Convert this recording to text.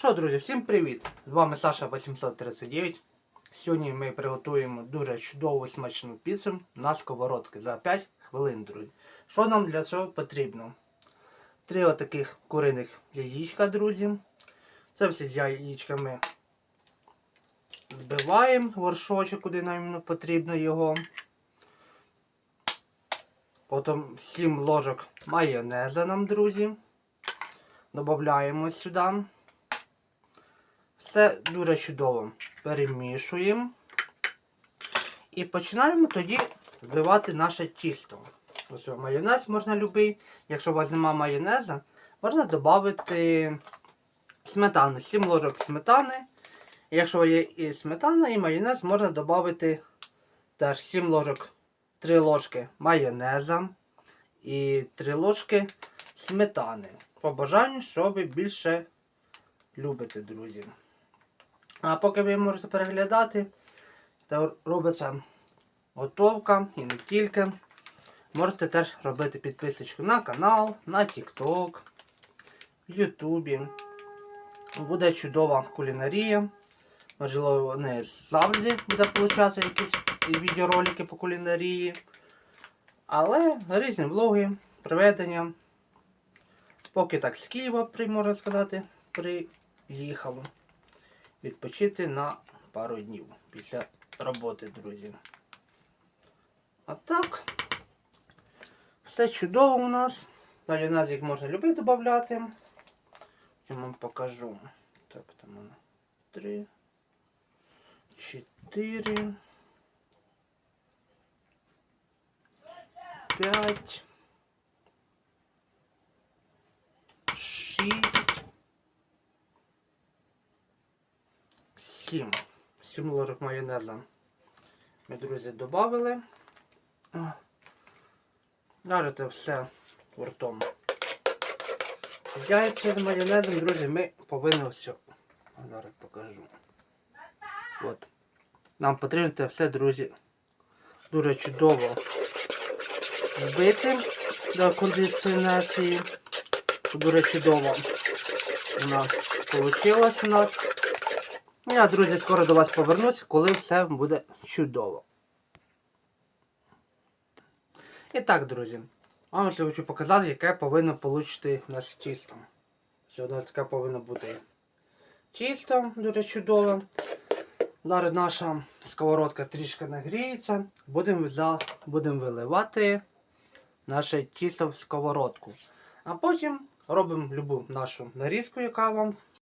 Що, друзі, всім привіт! З вами Саша 839. Сьогодні ми приготуємо дуже чудову смачну піцу на сковородки за 5 хвилин, друзі. Що нам для цього потрібно? Три отаких куриних яєчка, друзі. Це всі з яєчками збиваємо горшочок, куди нам потрібно його. Потім 7 ложок майонеза нам, друзі. Додаємо сюди. Все дуже чудово перемішуємо. І починаємо тоді вбивати наше тісто. Ось майонез можна любий. Якщо у вас немає майонеза, можна додати сметану. 7 ложок сметани. Якщо є і сметана, і майонез, можна додати теж 7 ложок, 3 ложки майонеза і 3 ложки сметани. По бажанню, що ви більше любите, друзі. А поки ви можете переглядати, то робиться готовка і не тільки. Можете теж робити підписочку на канал, на TikTok, в Ютубі. Буде чудова кулінарія. Можливо, не завжди буде получатися якісь відеоролики по кулінарії. Але різні влоги, приведення. Поки так з Києва, можна сказати, приїхав відпочити на пару днів після роботи, друзі. А так, все чудово у нас. Майонез їх можна любити додати. Я вам покажу. Так, там воно. Три. Чотири. П'ять. Шість. Сім. Сім ложок майонеза. Ми, друзі, додали. Це все ртом. Яйця з майонезом, друзі, ми повинні все. Зараз покажу. От. Нам потрібно це все, друзі, дуже чудово збити до кондиціонації. Дуже чудово вона вийшла у нас. Ну, Я, друзі, скоро до вас повернусь, коли все буде чудово. І так, друзі, вам я хочу показати, яке повинно получити нас тісто. Що у нас таке повинно бути тісто, дуже чудове. Зараз наша сковородка трішки нагріється. Будемо за... будемо виливати наше тісто в сковородку. А потім робимо любу нашу нарізку, яка вам